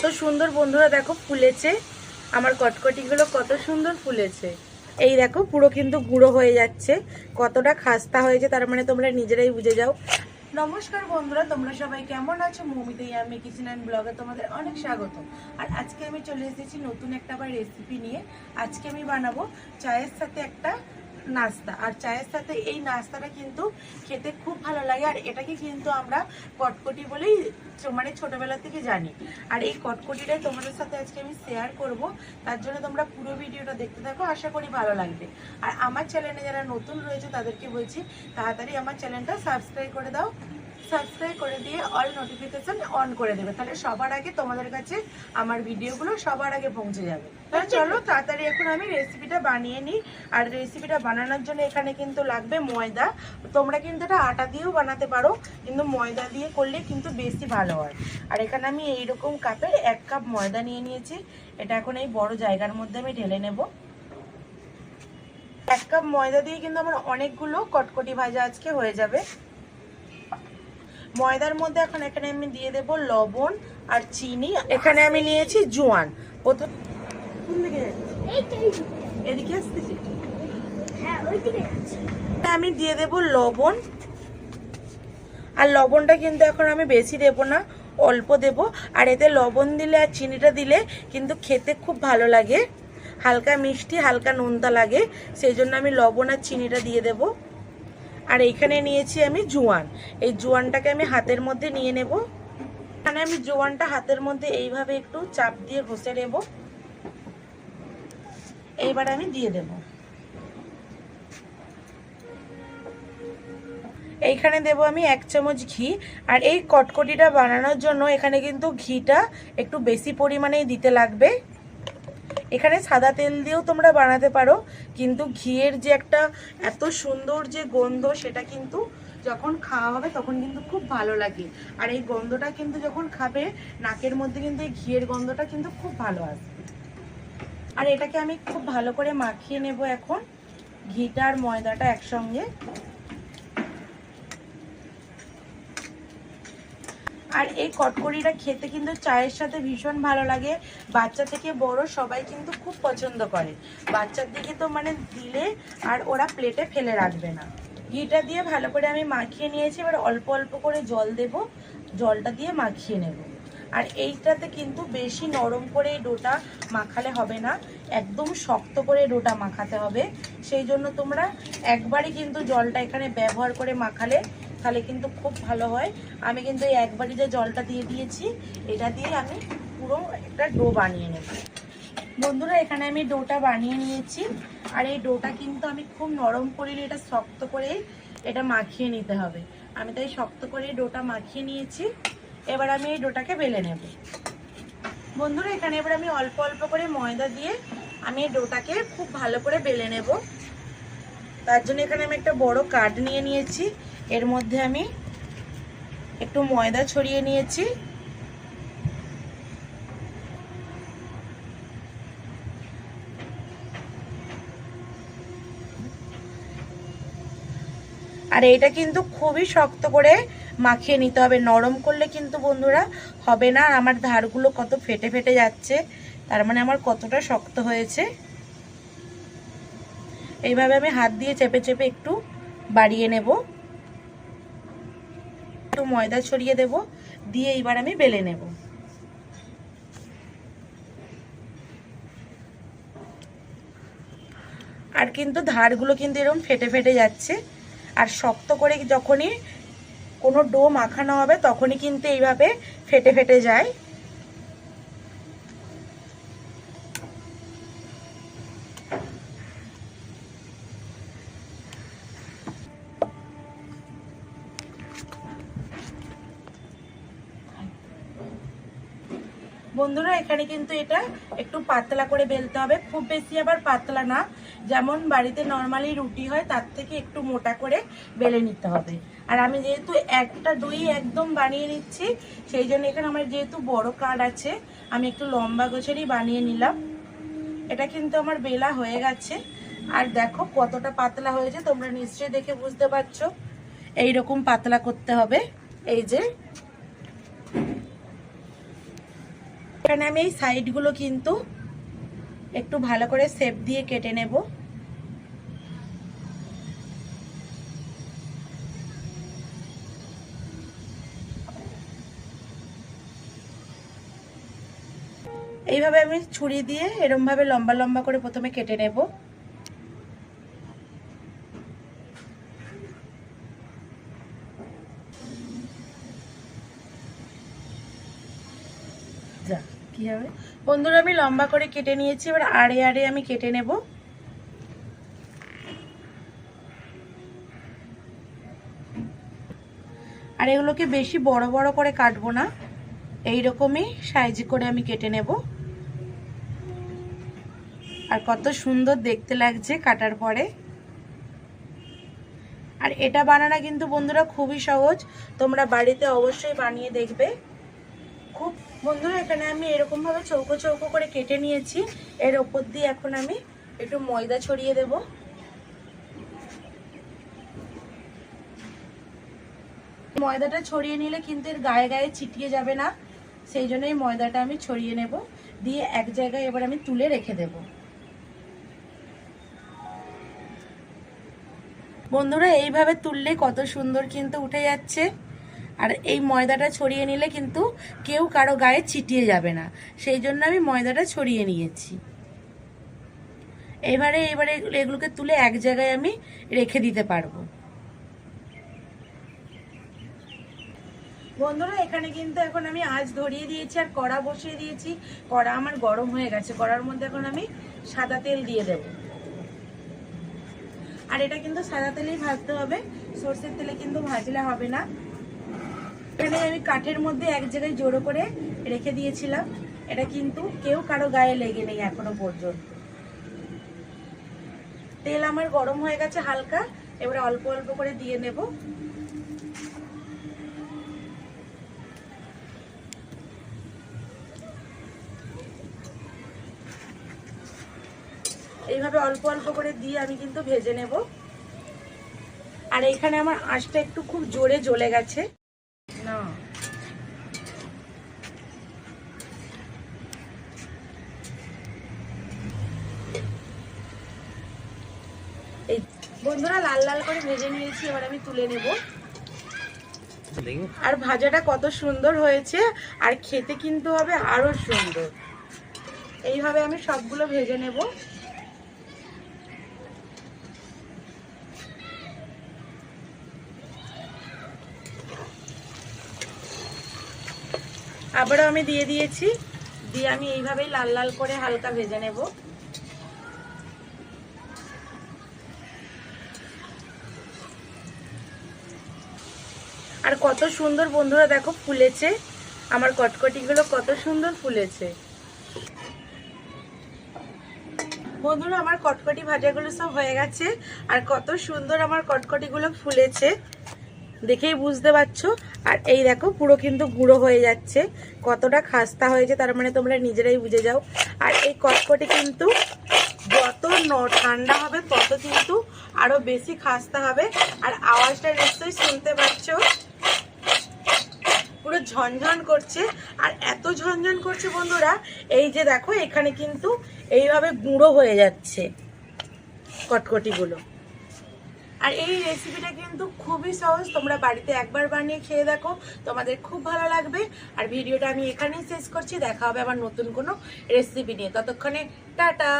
কত সুন্দর বন্ধুরা, দেখো ফুলেছে। আমার কটকটিগুলো কত সুন্দর ফুলেছে। এই দেখো, পুরো কিন্তু গুঁড়ো হয়ে যাচ্ছে। কতটা খাস্তা হয়েছে, তার মানে তোমরা নিজেরাই বুঝে যাও। নমস্কার বন্ধুরা, তোমরা সবাই কেমন আছো? মমিতে আমি কিচেন অ্যান্ড ব্লগে তোমাদের অনেক স্বাগত। আর আজকে আমি চলে এসেছি নতুন একটা আবার রেসিপি নিয়ে। আজকে আমি বানাবো চায়ের সাথে একটা নাস্তা। আর চায়ের সাথে এই নাস্তাটা কিন্তু খেতে খুব ভালো লাগে, আর এটাকে কিন্তু আমরা কটকটি বলেই মানে ছোটবেলা থেকে জানি। আর এই কটকটিটাই তোমাদের সাথে আজকে আমি শেয়ার করব, তার জন্য তোমরা পুরো ভিডিওটা দেখতে থাকো, আশা করি ভালো লাগবে। আর আমার চ্যানেলে যারা নতুন রয়েছে তাদেরকে বলছি, তাড়াতাড়ি আমার চ্যানেলটা সাবস্ক্রাইব করে দাও। সাবস্ক্রাইব করে দিয়ে অল নোটিফিকেশন অন করে দেবে। তাহলে সবার আগে তোমাদের কাছে আমার ভিডিওগুলো সবার আগে পৌঁছে যাবে। তাহলে চলো তাড়াতাড়ি এখন আমি রেসিপিটা বানিয়ে নিই। আর রেসিপিটা বানানোর জন্য এখানে কিন্তু লাগবে ময়দা। তোমরা কিন্তু এটা আটা দিয়েও বানাতে পারো, কিন্তু ময়দা দিয়ে করলে কিন্তু বেশি ভালো হয়। আর এখানে আমি এইরকম কাপের এক কাপ ময়দা নিয়ে নিয়েছি। এটা এখন এই বড় জায়গার মধ্যে আমি ঢেলে নেব। এক কাপ ময়দা দিয়ে কিন্তু আমার অনেকগুলো কটকটি ভাজা আজকে হয়ে যাবে। ময়দার মধ্যে এখন এখানে আমি দিয়ে দেব লবণ আর চিনি। এখানে আমি নিয়েছি জোয়ান। প্রথম কোন দিকে এদিকে আসতেছি? আমি দিয়ে দেব লবণ। আর লবণটা কিন্তু এখন আমি বেশি দেব না অল্প দেব। আর এতে লবণ দিলে আর চিনিটা দিলে কিন্তু খেতে খুব ভালো লাগে। হালকা মিষ্টি হালকা নোনতা লাগে। সেই জন্য আমি লবণ আর চিনিটা দিয়ে দেব। আর এইখানে নিয়েছি আমি জোয়ান। এই জোয়ানটাকে আমি হাতের মধ্যে নিয়ে নেব। এখানে আমি জোয়ানটা হাতের মধ্যে এইভাবে একটু চাপ দিয়ে ঘষে নেব। এইবার আমি দিয়ে দেব। এইখানে দেব আমি এক চামচ ঘি। আর এই কটকটিটা বানানোর জন্য এখানে কিন্তু ঘিটা একটু বেশি পরিমাণেই দিতে লাগবে। এখানে সাদা তেল দিয়েও তোমরা বানাতে পারো, কিন্তু ঘিয়ের যে একটা এত সুন্দর যে গন্ধ, সেটা কিন্তু যখন খাওয়া হবে তখন কিন্তু খুব ভালো লাগে। আর এই গন্ধটা কিন্তু যখন খাবে, নাকের মধ্যে কিন্তু এই ঘিয়ের গন্ধটা কিন্তু খুব ভালো আসবে। আর এটাকে আমি খুব ভালো করে মাখিয়ে নেব এখন। ঘিটা আর ময়দাটা একসঙ্গে। আর এই কটকরিটা খেতে কিন্তু চায়ের সাথে ভীষণ ভালো লাগে। বাচ্চা থেকে বড় সবাই কিন্তু খুব পছন্দ করে। বাচ্চার দিকে তো মানে দিলে আর ওরা প্লেটে ফেলে রাখবে না। ঘিটা দিয়ে ভালো করে আমি মাখিয়ে নিয়েছি, এবার অল্প অল্প করে জল দেব। জলটা দিয়ে মাখিয়ে নেব। আর এইটাতে কিন্তু বেশি নরম করে ডোটা মাখালে হবে না। একদম শক্ত করে ডোটা মাখাতে হবে। সেই জন্য তোমরা একবারই কিন্তু জলটা এখানে ব্যবহার করে মাখালে তাহলে কিন্তু খুব ভালো হয়। আমি কিন্তু এই একবারই যে জলটা দিয়ে দিয়েছি, এটা দিয়ে আমি পুরো একটা ডো বানিয়ে নেব। বন্ধুরা, এখানে আমি ডোটা বানিয়ে নিয়েছি। আর এই ডোটা কিন্তু আমি খুব নরম করিনি এটা শক্ত করে এটা মাখিয়ে নিতে হবে। আমি তাই শক্ত করে ডোটা মাখিয়ে নিয়েছি। এবার আমি এই ডোটাকে বেলে নেব। বন্ধুরা, এখানে এবার আমি অল্প অল্প করে ময়দা দিয়ে আমি এই ডোটাকে খুব ভালো করে বেলে নেব। তার জন্য এখানে আমি একটা বড় কাঠ নিয়ে নিয়েছি। এর মধ্যে আমি একটু ময়দা ছড়িয়ে নিয়েছি। আর এটা কিন্তু খুবই শক্ত করে মাখিয়ে নিতে হবে। নরম করলে কিন্তু বন্ধুরা হবে না। আমার ধারগুলো কত ফেটে ফেটে যাচ্ছে, তার মানে আমার কতটা শক্ত হয়েছে। এইভাবে আমি হাত দিয়ে চেপে চেপে একটু বাড়িয়ে নেব। একটু ময়দা ছড়িয়ে দেব, দিয়ে এইবার আমি বেলে নেব। আর কিন্তু ধারগুলো কিন্তু এরকম ফেটে ফেটে যাচ্ছে, আর শক্ত করে যখনই কোনো ডো মাখানো হবে, তখনই কিন্তু এইভাবে ফেটে ফেটে যায়। বন্ধুরা, এখানে কিন্তু এটা একটু পাতলা করে বেলতে হবে। খুব বেশি আবার পাতলা না। যেমন বাড়িতে নর্মালি রুটি হয়, তার থেকে একটু মোটা করে বেলে নিতে হবে। আর আমি যেহেতু একটা দই একদম বানিয়ে নিচ্ছি, সেই জন্য এখানে আমার যেহেতু বড় কার্ড আছে, আমি একটু লম্বা গোছেরই বানিয়ে নিলাম। এটা কিন্তু আমার বেলা হয়ে গেছে। আর দেখো কতটা পাতলা হয়েছে, তোমরা নিশ্চয়ই দেখে বুঝতে পারছ। এইরকম পাতলা করতে হবে। এই যে এখানে আমি এই সাইডগুলো কিন্তু একটু ভালো করে সেপ দিয়ে কেটে নেব। এইভাবে আমি ছুরি দিয়ে এরমভাবে লম্বা লম্বা করে প্রথমে কেটে নেব। যা কি হবে? বন্ধুরা, আমি লম্বা করে কেটে নিয়েছি, এবার আড়ে আড়ে আমি কেটে নেব। আর এগুলোকে বেশি বড় বড় করে কাটবো না এই রকমই সাইজ করে আমি কেটে নেব। আর কত সুন্দর দেখতে লাগছে কাটার পরে। আর এটা বানানো কিন্তু বন্ধুরা খুবই সহজ, তোমরা বাড়িতে অবশ্যই বানিয়ে দেখবে। খুব, বন্ধুরা, এখানে আমি এরকম ভাবে চৌকো চৌকো করে কেটে নিয়েছি। এর ওপর দিয়ে এখন আমি একটু ময়দা ছড়িয়ে দেব। ময়দাটা ছড়িয়ে নিলে কিন্তু এর গায়ে গায়ে ছিটিয়ে যাবে না। সেই জন্য এই ময়দাটা আমি ছড়িয়ে নেব। দিয়ে এক জায়গায় এবার আমি তুলে রেখে দেব। বন্ধুরা, এইভাবে তুললে কত সুন্দর কিন্তু উঠে যাচ্ছে। আর এই ময়দাটা ছড়িয়ে নিলে কিন্তু কেউ কারও গায়ে ছিটিয়ে যাবে না। সেই জন্য আমি ময়দাটা ছড়িয়ে নিয়েছি। এবারে এবারে এগুলোকে তুলে এক জায়গায় আমি রেখে দিতে পারব। বন্ধুরা, এখানে কিন্তু এখন আমি আঁচ ধরিয়ে দিয়েছি আর কড়া বসিয়ে দিয়েছি। কড়া আমার গরম হয়ে গেছে, কড়ার মধ্যে এখন আমি সাদা তেল দিয়ে দেব। আর এটা কিন্তু সাদা তেলেই ভাজতে হবে, সর্ষের তেলে কিন্তু ভাজলে হবে না। এখানে আমি কাঠের মধ্যে এক জায়গায় জোড়ো করে রেখে দিয়েছিলাম। এটা কিন্তু কেউ কারও গায়ে লেগে নেই এখনও পর্যন্ত। তেল আমার গরম হয়ে গেছে হালকা, এবারে অল্প অল্প করে দিয়ে নেব। এইভাবে অল্প অল্প করে দিয়ে আমি কিন্তু ভেজে নেব। আর এখানে আমার আঁশটা একটু খুব জোরে জ্বলে গেছে না এই বন্ধুরা লাল লাল করে ভেজে নিয়েছি, এবার আমি তুলে নেব। আর ভাজাটা কত সুন্দর হয়েছে, আর খেতে কিন্তু হবে আরও সুন্দর। এইভাবে আমি সবগুলো ভেজে নেব। আবারও আমি দিয়ে দিয়েছি, দিয়ে আমি এইভাবেই লাল লাল করে হালকা ভেজে নেব। আর কত সুন্দর বন্ধুরা দেখো ফুলেছে। আমার কটকটিগুলো কত সুন্দর ফুলেছে। বন্ধুরা, আমার কটকটি ভাজাগুলো সব হয়ে গেছে আর কত সুন্দর আমার কটকটিগুলো ফুলেছে। দেখেই বুঝতে পারছ? আর এই দেখো, পুরো কিন্তু গুঁড়ো হয়ে যাচ্ছে। কতটা খাস্তা হয়েছে, তার মানে তোমরা নিজেরাই বুঝে যাও। আর এই কটকটি কিন্তু যত ঠান্ডা হবে তত কিন্তু আরও বেশি খাস্তা হবে। আর আওয়াজটা নিশ্চয়ই শুনতে পাচ্ছ? পুরো ঝনঝন করছে আর এত ঝনঝন করছে বন্ধুরা, এই যে দেখো, এখানে কিন্তু এইভাবে গুঁড়ো হয়ে যাচ্ছে কটকটিগুলো। আর এই রেসিপিটা কিন্তু খুবই সহজ, তোমরা বাড়িতে একবার বানিয়ে খেয়ে দেখো, তোমাদের খুব ভালো লাগবে। আর ভিডিওটা আমি এখানেই শেষ করছি, দেখা হবে আবার নতুন কোনো রেসিপি নিয়ে। ততক্ষণে, টাটা!